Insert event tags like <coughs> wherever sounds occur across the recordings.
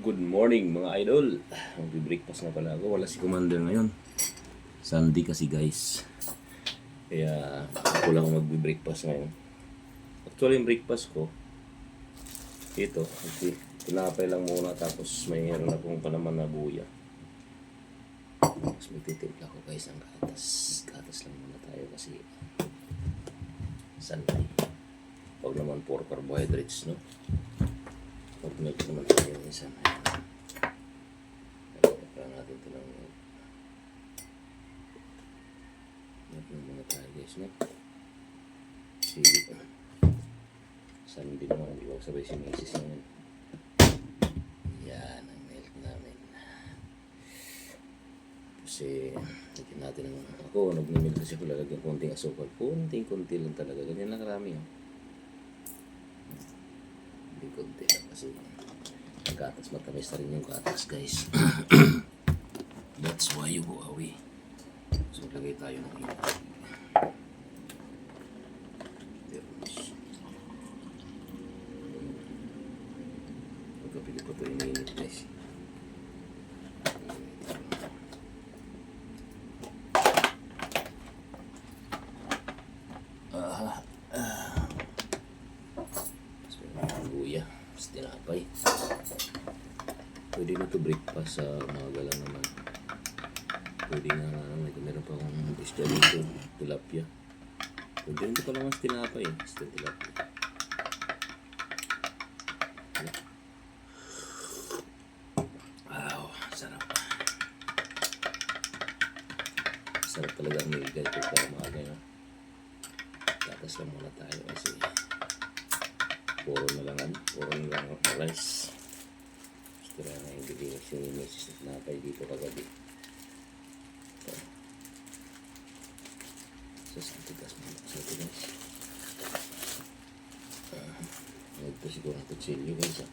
Good morning mga idol. Magbe-breakfast na pala ako. Wala si Commander ngayon. Sunday kasi guys. Kaya ako lang magbe-breakfast ngayon. Actually yung breakfast ko, ito, okay, tinapay lang muna tapos mayroon akong palaman na buya. Tapos may titimpla ko guys ng gatas. Gatas lang muna tayo kasi Sunday. Huwag naman for carbohydrates, no? Pag milk naman tayo minsan. Kaya natin ito ng milk. Milk na muna tayo guys, no? Sige pa. Sunday naman, hindi ko sabay si Mrs. ngayon. Yan ang milk namin. Kasi, lagyan natin ng, ako, nag-milk kasi ako lalagyan konting asukal. Konting-konti lang talaga. Ganyan lang karami, oh. Hindi konti lang kasi gatas matamis na rin yung gatas guys. <coughs> That's why you go away. So lagay tayo ng iba. Pagkapili ko ito iniinit guys. Tapos may mga luya. Tapos tinapay. Ito breakfast sa umaga lang naman. Pwede na ano, may meron pa akong isda dito, tilapia. Pwede rin ito pala mas tinapay eh, isda tilapia. Wow, sarap. Sarap talaga ang nilgay ko para umaga na. Tatas lang muna tayo kasi puro na lang ano, puro na lang ang rice. Gusto na nga yung bigay si Mrs. na tinapay dito kagabi. Ito. Sa santigas mo. Sa tigas. Uh, ito siguro ang kutsilyo guys ah.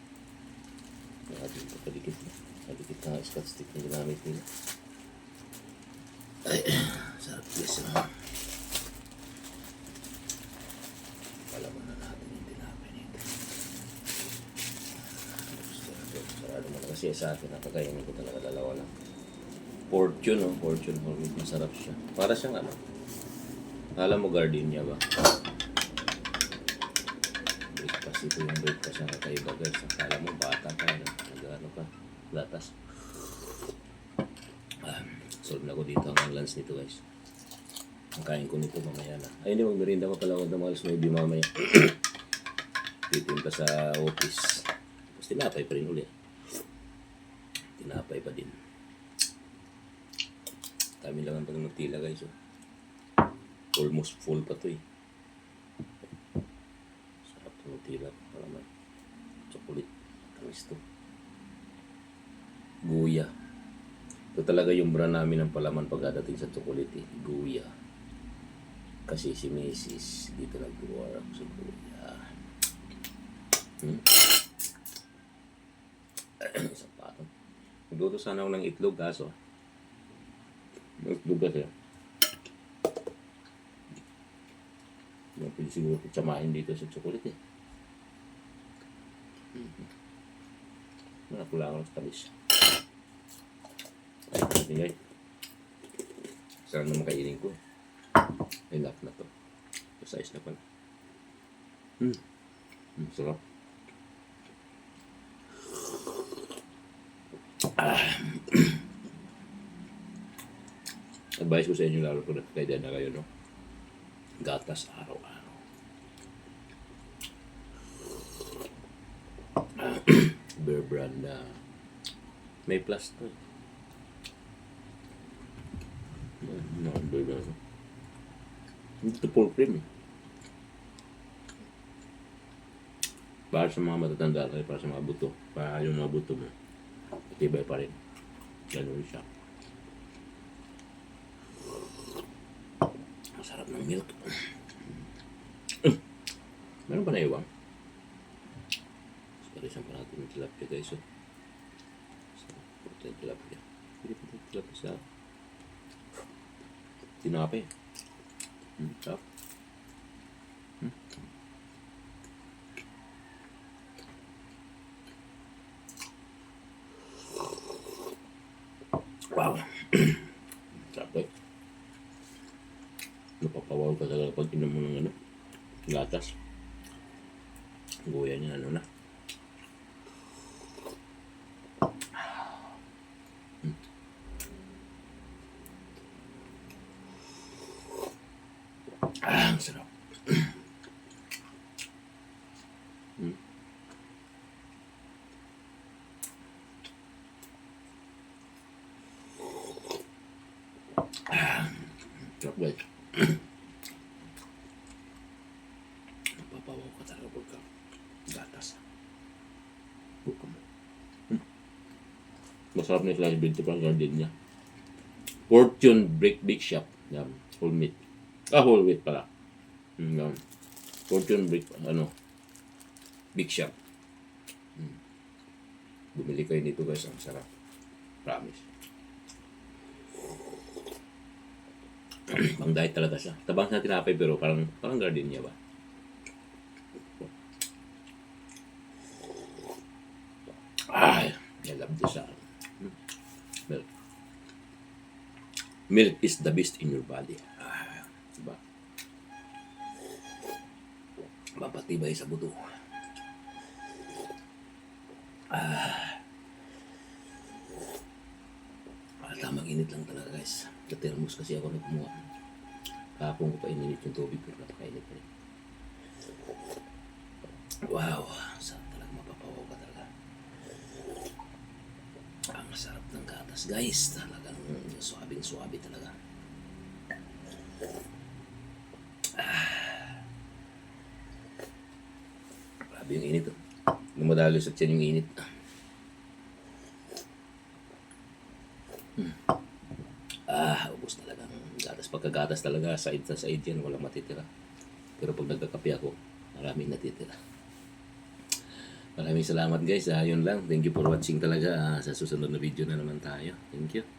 Yung ating papadikit na. Padikit na scotch stick na ginamit nila. Ay, <clears throat> sarap guys ah. Palaman na natin yung tinapay nito. Sarado mo na kasi sa akin, nakakainin ko talaga dalawa lang. Fortune, oh. Fortune Hormit. Masarap siya. Para siyang ano. Alam mo gardenia ba? Breakfast ito yung breakfast na kakaiba guys. Akala mo bata ka. No? Nag-ano ka. Latas. Ah, solve na ko dito ang lunch nito guys. Ang kain ko nito mamaya na. Ay, hindi magmerinda pa pala ako ng mga alas 9 mamaya. <clears throat> Titinta sa office. Tapos tinapay pa rin uli. Tinapay pa din. Kami lang ang pagmutila guys. Oh. Almost full pa to eh. Sarap ng mutila. Para may chocolate. Tamis to. Guya. Ito talaga yung brand namin ng palaman pagkadating sa chocolate eh. Guya. Kasi si Macy's dito nag-work sa Guya. Hmm? Nagluto sana ako ng itlog kaso. Itlog kasi. Yung pwede siguro kutsamahin dito sa chocolate eh. Nakulangan sa talis. Ay, hindi ay. Saan naman kainin ko? Enough na to. Sa size na pala. Hmm. Hmm, sarap. <clears throat> Advice ko sa inyo lalo kung nakakaida na kayo, no? Gatas araw-araw. <clears throat> Bear brand na may plus to. No, bear brand. Hindi to full cream eh. Para sa mga matatanda tayo, para sa mga buto. Para yung mga buto mo. Tibay pa rin. Ganun siya. Masarap ng milk. <clears throat> Meron pa na iwang? Parisan pa natin yung tilapia guys. Oh. Sarap yung tilapia. Pwede pa yung tilapia sa tinapay. Hmm, sarap. Wow. <clears throat> Eh. Napapawaw ka talaga pag inom mo ng ano, gatas. Guya niya ano na. Mm. Ah, sarap. Guys. Napapawaw ka talaga pagka gatas. Buka mo. Hmm. Masarap na yung ito pang garden niya. Fortune Break Big Shop. Yan. Whole meat. Ah, whole wheat pala. Mm, yan. Fortune Break, ano, Big Shop. Mm. Bumili kayo nito guys. Ang sarap. Promise. <clears throat> Pang diet talaga siya. Tabang sa tinapay pero parang parang gardenia ba? Ay, I love this. Mm. Milk. Milk is the best in your body. Ah, diba? Mapatibay sa buto. Ah, talaga guys. Katermos kasi ako na kumuha. Kahapon ko pa ininit yung tubig pero napakainit pa rin. Wow, sarap talaga mapapawaw ka talaga. Ang sarap ng gatas guys. Talagang suabing suabe talaga. Ah. Grabe yung init. Oh. Lumadalo sa tiyan yung init. Ah, ubos talaga gatas. Pagkagatas talaga, side sa side yan, walang matitira. Pero pag nagkakape ako, maraming natitira. Maraming salamat guys. Ah, yun lang. Thank you for watching talaga. Ah, sa susunod na video na naman tayo. Thank you.